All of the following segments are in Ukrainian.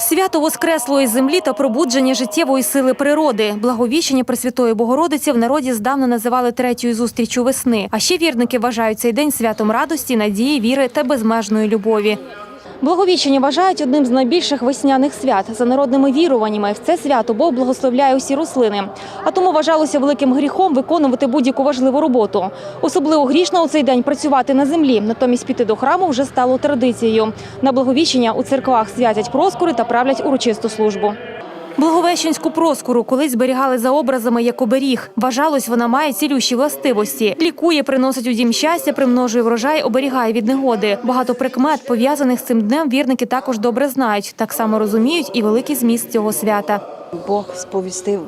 Свято Воскреслої землі та пробудження життєвої сили природи. Благовіщення Пресвятої Богородиці в народі здавна називали третьою зустрічю весни. А ще вірники вважають цей день святом радості, надії, віри та безмежної любові. Благовіщення вважають одним з найбільших весняних свят. За народними віруваннями, в це свято Бог благословляє усі рослини. А тому вважалося великим гріхом виконувати будь-яку важливу роботу. Особливо грішно у цей день працювати на землі. Натомість піти до храму вже стало традицією. На благовіщення у церквах святять проскури та правлять урочисту службу. Благовещенську проскуру колись зберігали за образами як оберіг. Вважалось, вона має цілющі властивості. Лікує, приносить у дім щастя, примножує врожай, оберігає від негоди. Багато прикмет, пов'язаних з цим днем, вірники також добре знають. Так само розуміють і великий зміст цього свята. Бог сповістив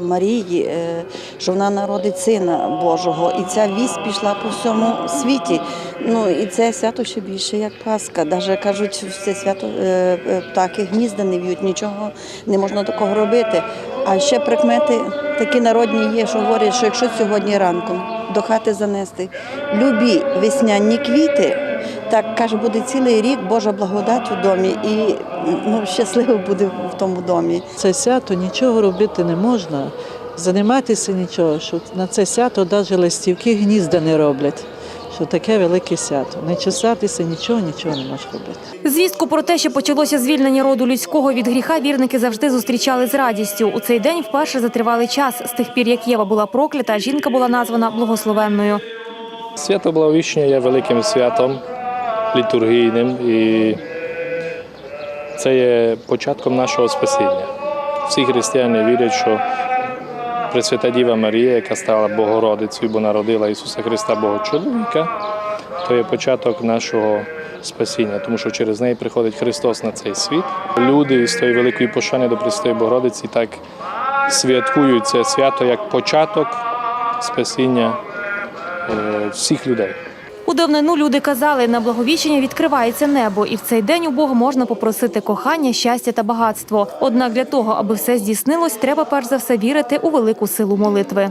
Марії, е, що вона народить сина Божого, і ця вість пішла по всьому світі. Ну і це свято ще більше як Пасха. Даже кажуть, в це свято е, е, птахи гнізда не в'ють, нічого не можна такого робити. А ще прикмети такі народні є, що говорять, що якщо сьогодні ранком до хати занести любі весняні квіти. Так каже, буде цілий рік Божа благодать у домі, і ну щасливо буде в тому домі. Це свято нічого робити не можна, займатися нічого, що на це свято навіть листівки гнізда не роблять. Що таке велике свято. Не чесатися, нічого, нічого не можеш робити. Звістку про те, що почалося звільнення роду людського від гріха, вірники завжди зустрічали з радістю. У цей день вперше за тривалий час. З тих пір, як Єва була проклята, жінка була названа благословенною. Свято Благовіщення є великим святом літургійним і це є початком нашого спасіння. Всі християни вірять, що Пресвята Діва Марія, яка стала Богородицею, бо народила Ісуса Христа Бога чоловіка, то є початок нашого спасіння, тому що через неї приходить Христос на цей світ. Люди з тої великої пошани до Пресвятої Богородиці так святкують це свято як початок спасіння е, всіх людей. У давнину люди казали, на благовіщення відкривається небо, і в цей день у Бога можна попросити кохання, щастя та багатство. Однак для того, аби все здійснилось, треба перш за все вірити у велику силу молитви.